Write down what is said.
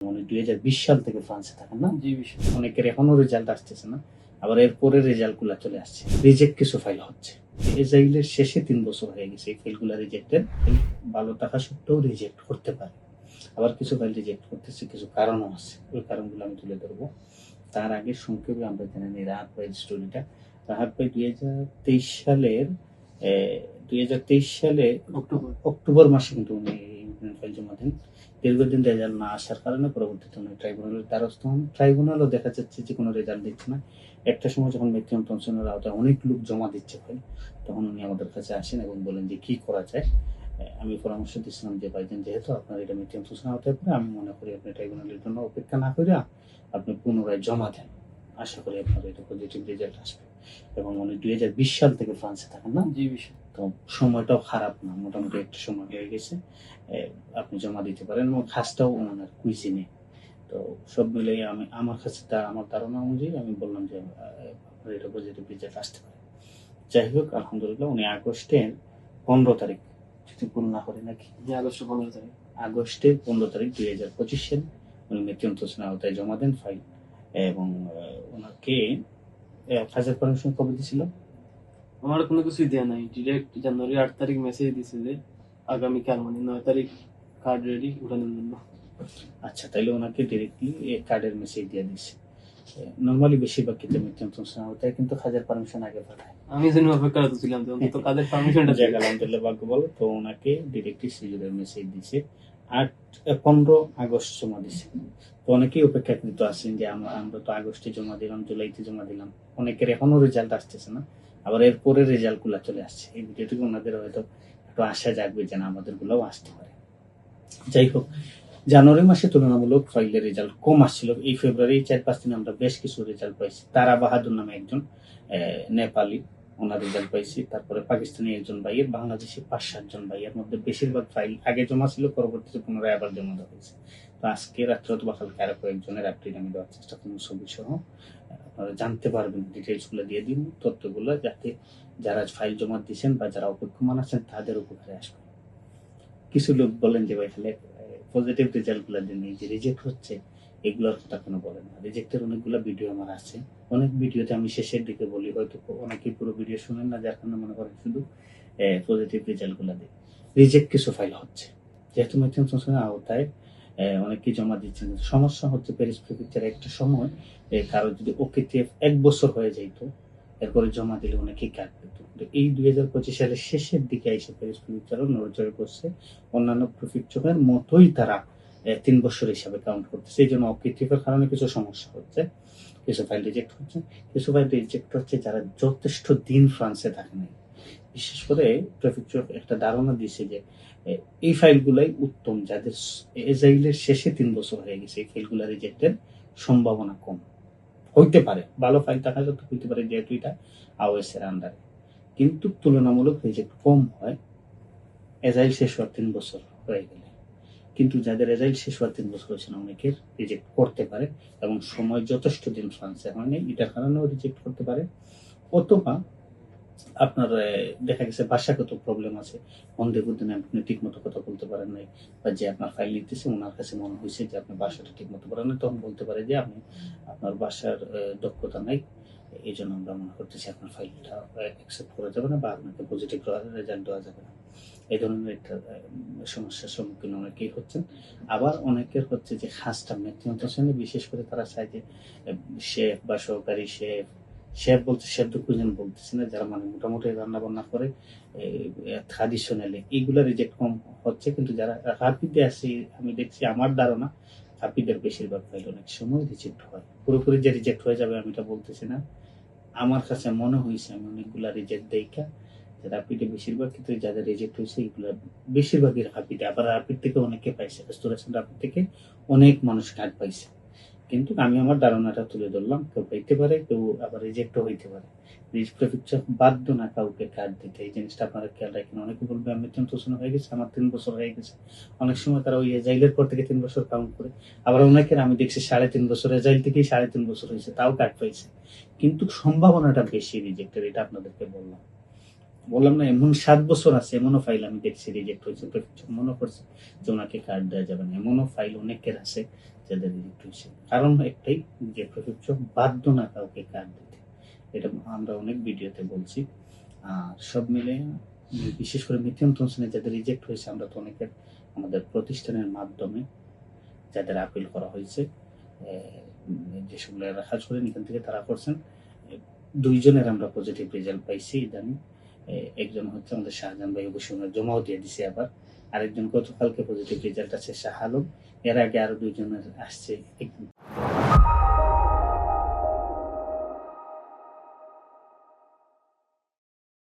মানে দুই হাজার বিশ সাল থেকে ফ্রান্সে থাকেন না? জি অনেকের এখনও রেজাল্ট আসতেছে না। আবার এরপরে রেজাল্টগুলা চলে আসছে। রিজেক্ট কিছু ফাইল হচ্ছে। এজাইলের শেষে তিন বছর হয়ে গেছে। এই ফাইলগুলো রিজেক্টেড ভালো থাকা সত্ত্বেও রিজেক্ট করতে পারে। আবার কিছু ফাইল রিজেক্ট করতেছে কিছু কারণও আছে। ওই কারণগুলো আমি তুলে ধরবো। তার আগে সংক্ষেপে আমরা জেনে নিই রাহাত ভাইয়ের স্টোরিটা রাহাত ভাই দুই হাজার তেইশ সালের দুই হাজার তেইশ সালে অক্টোবর। অক্টোবর মাসে কিন্তু উনি জমা দেন দীর্ঘদিন রেজাল্ট না আসার কারণে পরবর্তীতে উনি ট্রাইব্যুনালের দ্বারস্থ হন। ট্রাইব্যুনালও দেখা যাচ্ছে যে কোনো রেজাল্ট দিচ্ছে না। একটা সময় যখন ম্যাক্সিমাম টনশনের আওতায় অনেক লোক জমা দিচ্ছে ফাইল তখন উনি আমাদের কাছে আসেন এবং বলেন যে কি করা যায়। আমি পরামর্শ দিচ্ছিলাম যে, ভাইজান, যেহেতু আপনার এটা মিডিয়াম টনশনের আওতায় পড়ে, আমি মনে করি আপনি ট্রাইব্যুনালের জন্য অপেক্ষা না করে আপনি পুনরায় জমা দেন। আশা করি আপনার এটা পজিটিভ রেজাল্ট আসবে। এবং উনি দুই হাজার বিশ সাল থেকে ফ্রান্সে থাকেন না? জি, বিশ তো সময়টাও খারাপ না মোটামুটি একটা সময় হয়ে গেছে। আপনি জমা দিতে পারেন এবং খাসটাও ওনার কুইজিনে তো সব মিলে আমি আমার কাছে তা আমার ধারণা অনুযায়ী আমি বললাম যে আপনার এটা পজিটিভ রেজাল্ট আসতে পারে। যাই হোক আলহামদুলিল্লাহ উনি আগস্টের পনেরো তারিখ যদি ভুল না করে নাকি? জি আগস্ট পনেরো তারিখ। আগস্টের পনেরো তারিখ দুই হাজার পঁচিশ সালে উনি মৃত্যুন্ত আওতায় জমা দেন ফাইল। এবং ওনাকে ফাজার পারমিশন কবে দিয়েছিল আমার কোনো কিছুই দেওয়া নাই। ডিরেক্ট জানুয়ারি আট তারিখ মেসেজ দিছে যে আগামীকাল মানে নয় তারিখ কার্ড রেডি উঠানোর জন্য। আচ্ছা তাইলে ওনাকে ডিরেক্টলি কার্ডের মেসেজ দিয়ে দিছে। নর্মালি বেশিরভাগ ক্ষেত্রে মৃত্যুন্ত হোসেন আওতায় কিন্তু খাজার পারমিশন আগে পাঠায়। আমি যেন অপেক্ষা ছিলাম অন্তত কাদের পারমিশনটা যাক আলহামদুলিল্লাহ ভাগ্য বলো তো ওনাকে ডিরেক্টলি সিজুরের মেসেজ দিছে। আট পনেরো আগস্ট জমা দিছে। তো অনেকেই অপেক্ষাকৃত আছেন যে আমরা আমরা তো আগস্টে জমা দিলাম জুলাইতে জমা দিলাম। অনেকের এখনও রেজাল্ট আসতেছে না। আবার এরপরে রেজাল্টগুলা চলে আসছে। এই ভিডিও থেকে ওনাদের হয়তো একটু আশা জাগবে যেন না আমাদের গুলাও আসতে পারে। যাই হোক, জানুয়ারি মাসে তুলনামূলক ফাইলের রেজাল্ট কম আসছিল। এই ফেব্রুয়ারি চার পাঁচ দিনে আমরা বেশ কিছু রেজাল্ট পাইছি। তারা বাহাদুর নামে একজন নেপালি। ওনার রেজাল্ট পাইছি। তারপরে পাকিস্তানি একজন ভাইয়ের, বাংলাদেশি পাঁচ সাতজন ভাইয়ের মধ্যে বেশিরভাগ ফাইল আগে জমা ছিল, পরবর্তীতে পুনরায় আবার জমা দেওয়া হয়েছে। তো আজকে রাত্রে অথবা কালকে আরও কয়েকজনের আপডেট আমি দেওয়ার চেষ্টা করব ছবি সহ আপনারা জানতে পারবেন ডিটেলসগুলো দিয়ে দিন, তথ্যগুলো যাতে যারা ফাইল জমা দিয়েছেন বা যারা অপেক্ষমান আছেন, তাদের উপকারে আসবে। কিছু লোক বলেন যে ভাই খালি পজিটিভ রেজাল্টগুলো দিন, এই যে রিজেক্ট হচ্ছে কথা কোনো বলেন না। রিজেক্টের অনেকগুলো ভিডিও আমার আছে। অনেক ভিডিওতে আমি শেষের দিকে বলি হয়তো অনেকেই পুরো ভিডিও শুনেন না যার কারণে মনে করেন শুধু পজিটিভ রেজাল্টগুলো দিই। রিজেক্ট কিছু ফাইল হচ্ছে। যেহেতু মেথিন সংশোধনের আওতায় আহ, অনেকেই জমা দিচ্ছেন সমস্যা হচ্ছে প্যারিস প্রিফেকচার একটা সময় কারও যদি ওকেটিএফ এক বছর হয়ে যাইত এরপরে জমা দিলে অনেকেই কাট পেত। কিন্তু এই দুই হাজার পঁচিশ সালের শেষের দিকে এসে প্যারিস প্রিফেকচারও নড়চড়ে করছে। অন্যান্য প্রিফেকচারের মতোই তারা তিন বছর হিসাবে কাউন্ট করতেছে। এই জন্য ওকেটিএফ কারণে কিছু সমস্যা হচ্ছে, কিছু ফাইল রিজেক্ট হচ্ছে, কিছু ফাইল রিজেক্ট হচ্ছে যারা যথেষ্ট দিন ফ্রান্সে থাকে নাই। বিশেষ করে প্রেফেকচার একটা ধারণা দিছে যে এই ফাইলগুলাই উত্তম, যাদের এজাইলের শেষে তিন বছর হয়ে গেছে, এই ফাইলগুলো রিজেক্টের সম্ভাবনা কম। হইতে পারে, ভালো ফাইল থাকা সত্ত্বেও হইতে পারে যেহেতু এটা আওএস এর আন্ডারে কিন্তু তুলনামূলক রিজেক্ট কম হয় এজাইল শেষ হওয়ার তিন বছর হয়ে গেলে। কিন্তু যাদের রেজাল্ট শেষ হওয়ার তিন বছর হয়েছে না অনেকের রিজেক্ট করতে পারে এবং সময় যথেষ্ট দিন ফ্রান্সে হয়নি এটার কারণেও রিজেক্ট করতে পারে। অথবা আপনার দেখা গেছে ভাষাগত প্রবলেম আছে অন্ধে বুদ্ধি আপনি ঠিক মতো কথা বলতে পারেন নাই, বা যে আপনার ফাইল লিখতেছে, ওনার কাছে মনে হয়েছে যে আপনি ভাষাটা ঠিক মতো পারেন তখন বলতে পারে যে আপনি আপনার ভাষার দক্ষতা নাই এই জন্য আমরা মনে করতেছি আপনার ফাইলটা অ্যাকসেপ্ট করা যাবে না বা আপনাকে পজিটিভ রেজাল্ট দেওয়া যাবে না। এই ধরনের একটা সমস্যার সম্মুখীন অনেকেই হচ্ছেন। আবার অনেকের হচ্ছে যে খাসটা মেথিয়ন্ত শ্রেণি বিশেষ করে তারা চায় যে শেফ বা সহকারী শেফ শেফ বলতে শেফ কুইজন বলতেছি না, যারা মানে মোটামুটি রান্না বান্না করে ট্রাডিশনালি এইগুলো রিজেক্ট কম হচ্ছে। কিন্তু যারা হাপিতে আছে আমি দেখছি আমার ধারণা হাপিদের বেশিরভাগ ফাইল অনেক সময় রিজেক্ট হয়। পুরোপুরি যে রিজেক্ট হয়ে যাবে আমি এটা বলতেছি না। আমার কাছে মনে হয়েছে আমি অনেকগুলা রিজেক্ট দেখা যে রাপিডে বেশিরভাগ ক্ষেত্রে যাদের রিজেক্ট হয়েছে, এগুলো বেশিরভাগই রাপিডে আবার রাপিড থেকে অনেকে পাইছে রেস্টোরেশন রাপিড থেকে অনেক মানুষ কার্ড পাইছে। কিন্তু আমি আমার ধারণাটা তুলে ধরলাম, কেউ পাইতে পারে, কেউ আবার রিজেক্টও হইতে পারে। বাধ্য না কাউকে কার্ড দিতে। এই জিনিসটা আপনারা খেয়াল রাখেন, অনেকে বলবে, আমি তিন বছর হয়ে গেছে, আমার তিন বছর হয়ে গেছে। অনেক সময় তারা ওই এজাইলের পর থেকে তিন বছর কাউন্ট করে। আবার অনেকের, আমি দেখছি সাড়ে তিন বছর এজাইল থেকেই সাড়ে তিন বছর হয়েছে, তাও কার্ড পাইছে। কিন্তু সম্ভাবনাটা বেশি রিজেক্টের এটা আপনাদেরকে বললাম। বললাম না, এমন সাত বছর আছে, এমনও ফাইল আমি দেখছি রিজেক্ট হয়েছে। প্রেফেকচার মনে করছে যে ওনাকে কার্ড দেওয়া যাবে না। এমনও ফাইল অনেকের আছে যাদের রিজেক্ট হয়েছে। কারণ একটাই, যে প্রেফেকচার বাধ্য না কাউকে কার্ড দিতে। এটা আমরা অনেক ভিডিওতে বলছি। আর সব মিলে, বিশেষ করে মিথিয়ন থমসনে যাদের রিজেক্ট হয়েছে, আমরা তো অনেকের আমাদের প্রতিষ্ঠানের মাধ্যমে যাদের আপিল করা হয়েছে যেসব কাজ করেন, এখান থেকে তারা করছেন। দুইজনের আমরা পজিটিভ রেজাল্ট পাইছি ইদানিং। একজন হচ্ছে আমাদের শাহজাহান ভাই, অবশ্যই ওনার জমাও দিয়ে দিছে আবার। আরেকজন গতকালকে পজিটিভ রেজাল্ট আছে শাহ আলম। এর আগে আরও দুইজন আসছে।